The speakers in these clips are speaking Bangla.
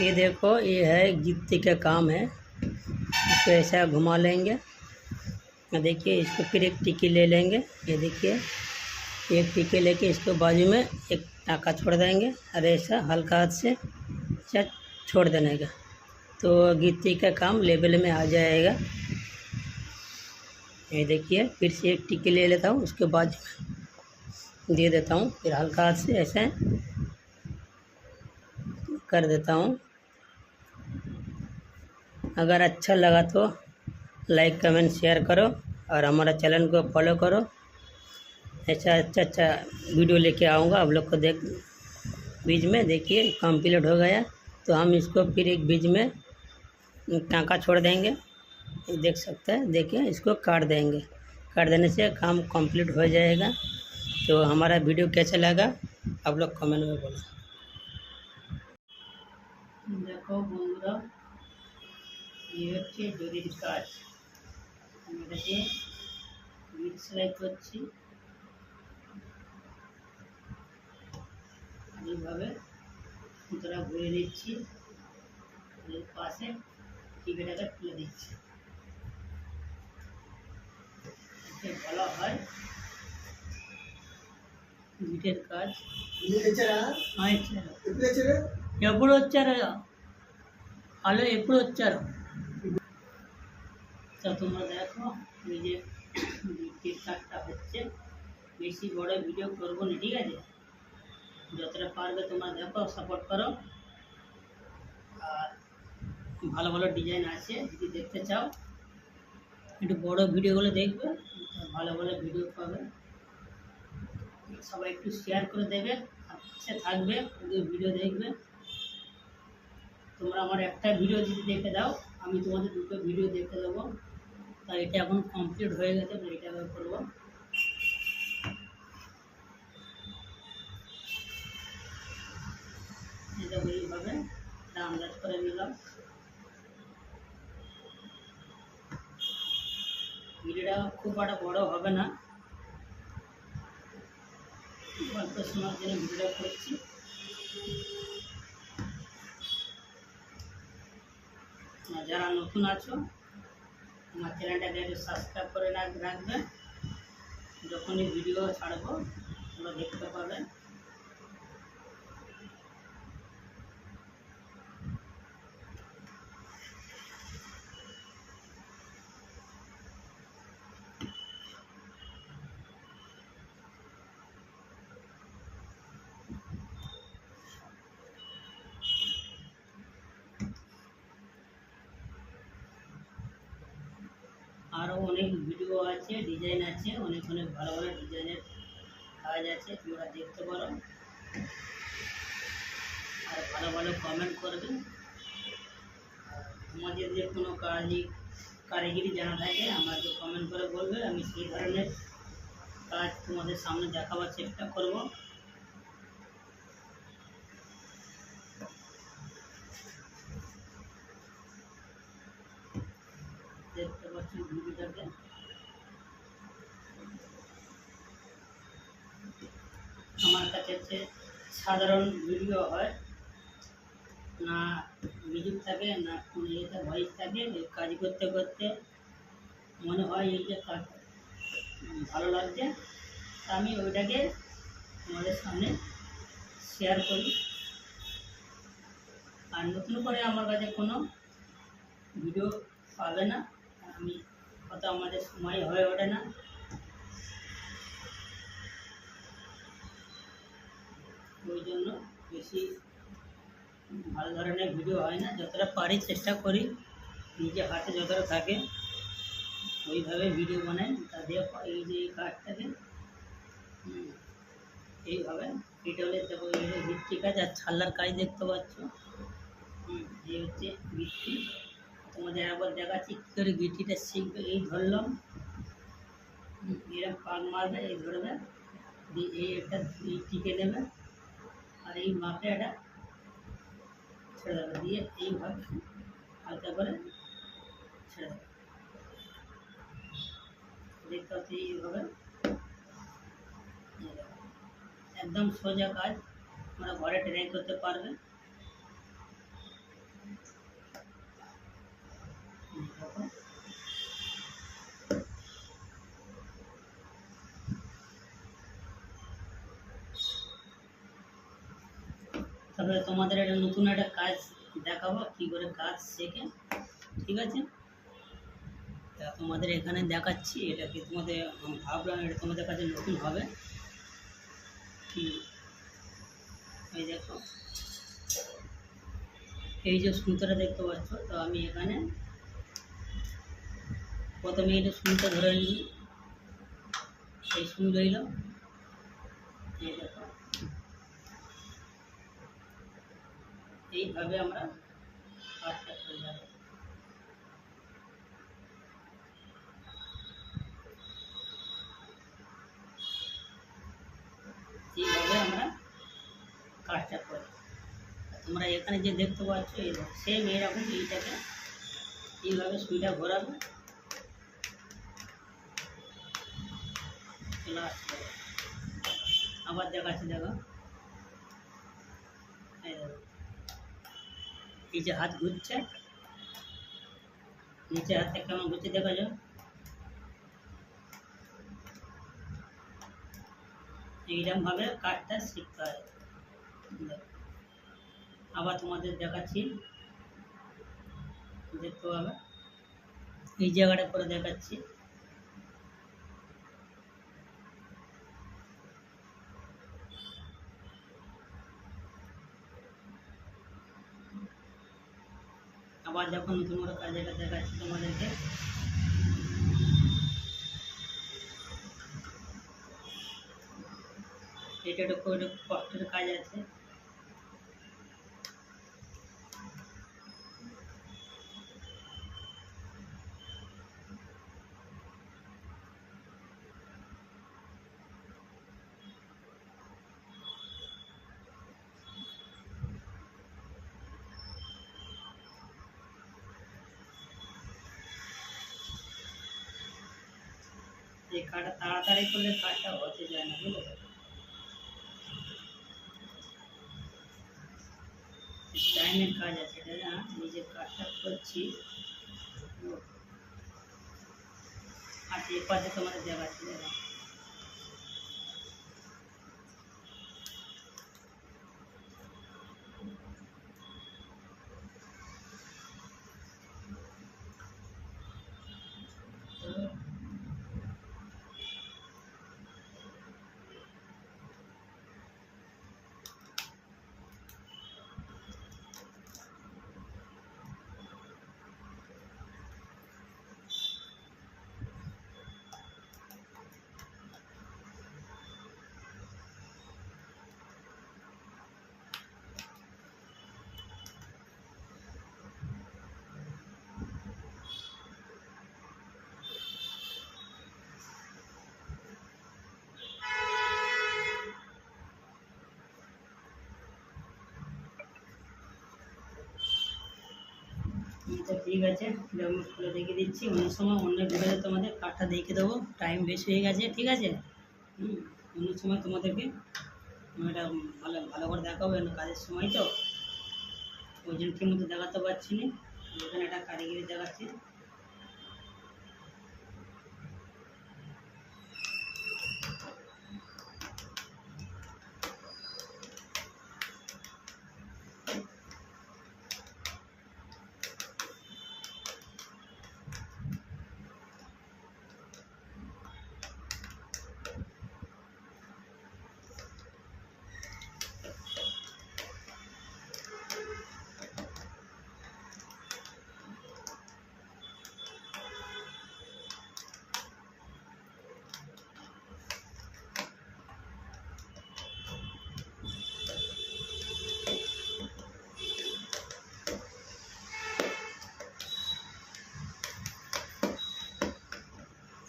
ये देखो, ये है गिट्टी का काम है। इसको ऐसा घुमा लेंगे। देखिए, इसको फिर एक टिक्की ले लेंगे। ये देखिए, एक टिक्की लेके इसको बाजू में एक टाका छोड़ देंगे और ऐसा हल्का हाथ से ऐसा छोड़ देने का तो गिट्टी का काम लेवल में आ जाएगा। ये देखिए, फिर से एक टिक्की ले लेता हूँ, उसके बाद दे देता हूँ, फिर हल्का हाथ से ऐसे कर देता हूँ। अगर अच्छा लगा तो लाइक, कमेंट, शेयर करो और हमारा चैनल को फॉलो करो। ऐसा अच्छा अच्छा वीडियो लेके आऊँगा। आप लोग को देख बीज में देखिए कंप्लीट हो गया। तो हम इसको फिर एक बीज में टाँका छोड़ देंगे। देख सकते हैं, देखिए, इसको काट देंगे। काट देने से काम कंप्लीट हो जाएगा। तो हमारा वीडियो कैसा लगा, आप लोग कमेंट में बोलो। देखो बंधुरा এই হচ্ছে জরির কাজ আমি এটাতে বিট সেলাই করছি এইভাবে সুতরাং ঘুরে নিচ্ছি এর পাশে টিকিটাকে তুলে দিচ্ছি একে বলা হয় বিটের কাজ আচ্ছা ఎప్పుడు వచ్చారు హలో ఎప్పుడు వచ్చారు তো তোমরা দেখো বিটের কাজটা হচ্ছে। বেশি বড় ভিডিও করব না, ঠিক আছে? যতটা পারবে তোমরা দেখো সাপোর্ট করো। আর ভালো ভালো ডিজাইন আছে, যদি দেখতে চাও, একটু বড় ভিডিওগুলো দেখবে, ভালো ভালো ভিডিও পাবে। সবাই একটু শেয়ার করে দেবে পাশে থাকবে ভিডিও দেখবে। তোমরা আমার একটা ভিডিও যদি দেখে দাও, আমি তোমাদের দুটো ভিডিও দেখে দেবো। তা এটা এখন কমপ্লিট হয়ে গেছে এটা করব। এটা এইভাবে আন্দাজ করে নিলাম। ভিডিওটা খুব একটা বড় হবে না। অল্প সময়ের জন্য ভিডিওটা করছি। যারা নতুন আছো আমার চ্যানেলটাকে একটু সাবস্ক্রাইব করে রাখবেন। যখনই ভিডিও ছাড়বো তোমরা দেখতে পাবে আরও অনেক ভিডিও আছে ডিজাইন আছে, অনেক অনেক ভালো ভালো ডিজাইনের কাজ আছে, তোমরা দেখতে পারো। আর ভালো ভালো কমেন্ট করবে। তোমাদের যে কোনো কাজই কারিগরি জানা থাকে, আমাকে কমেন্ট করে বলবে, আমি সেই ধরনের কাজ তোমাদের সামনে দেখাবার চেষ্টা করব। দেখতে পাচ্ছি ভিডিওটাকে আমার কাছে হচ্ছে সাধারণ ভিডিও হয়, না মিউজিক থাকে, না কোনো ইয়েতে ভয়েস থাকে কাজ করতে করতে মনে হয় এই যে কাজ ভালো লাগছে আমি ওইটাকে তোমাদের সামনে শেয়ার করি। আর নতুন করে আমার কাছে কোনো ভিডিও পাবে না আমি অত আমাদের সময় হয়ে ওঠে না। ওই জন্য বেশি ভালো ধরনের ভিডিও হয় না, যতটা পারি চেষ্টা করি, নিজে হাতে যতটা থাকে, ওইভাবে ভিডিও বানাই, তা দিয়ে এই যে এই কাজটাকে এইভাবে হলে দেখো এই হলো ভিত্তি কাজ আর ছাল্লার কাজ দেখতে পাচ্ছ এই হচ্ছে ভিত্তি। তোমাদের একবার দেখাচ্ছি, কী করে গিটিটা শিখবে এই ধরলাম। এরকম পাক মারবে, এই ধরবে, দিয়ে এই একটা টিকে নেবে, আর এই মাপে এটা ছেড়ে দেবে, দিয়ে এইভাবে হালকা করে ছেড়ে দেবে। দেখতে পাচ্ছি, এইভাবে একদম সোজা কাজ, তোমরা ঘরে ট্রাই করতে পারবে। তবে তোমাদের একটা নতুন একটা কাজ দেখাবো, কী করে কাজ শেখে। ঠিক আছে? তা তোমাদের এখানে দেখাচ্ছি, এটা কি তোমাদের ভাবলাম এটা তোমাদের কাছে নতুন হবে। এই দেখো। এই যে সুতোটা দেখতে পাচ্ছ, তো আমি এখানে প্রথমে এটা সুতো ধরে এই সুই রইল। এইভাবে আমরা কাজটা করে তোমরা এখানে যে দেখতে পাচ্ছ সেম এরকম এইটাকে এইভাবে সুইটা ঘোরাবে। চলে আবার দেখাচ্ছি দেখো। এই যে হাত ঘুরছে, নিচে হাতটা কেমন ঘুরছে দেখা যাও এইরকমভাবে কাজটা শিখতে হয়। আবার তোমাদের দেখাচ্ছি। দেখতে পাবে। এই জায়গাটা করে দেখাচ্ছি। আবার যখন নতুন করে কাজ এটা দেখাচ্ছি তোমাদেরকে। এটা একটা কাজ আছে। এই কাটা তাড়াতাড়ি করলে কাজটা হতে যায় না, বুঝলে? টাইমের কাজ আছে না? নিজের কাজটা করছি। আর এ পাশে তোমাদের দেখাচ্ছি দেখো আচ্ছা ঠিক আছে। আমি খুলে দেখে দিচ্ছি। অন্য সময় অন্য ভিডিওতে তোমাদের কাঠটা দেখে দেবো। টাইম বেশি হয়ে গেছে, ঠিক আছে? হুম, অন্য সময় তোমাদেরকে এটা ভালো ভালো করে দেখাবো কাজের সময় তো। ওই জন্য ঠিক মতো দেখাতে পারছি না। এখানে একটা কারিগরি দেখাচ্ছি।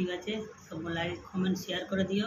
ঠিক আছে তো লাইক কমেন্ট শেয়ার করে দিও।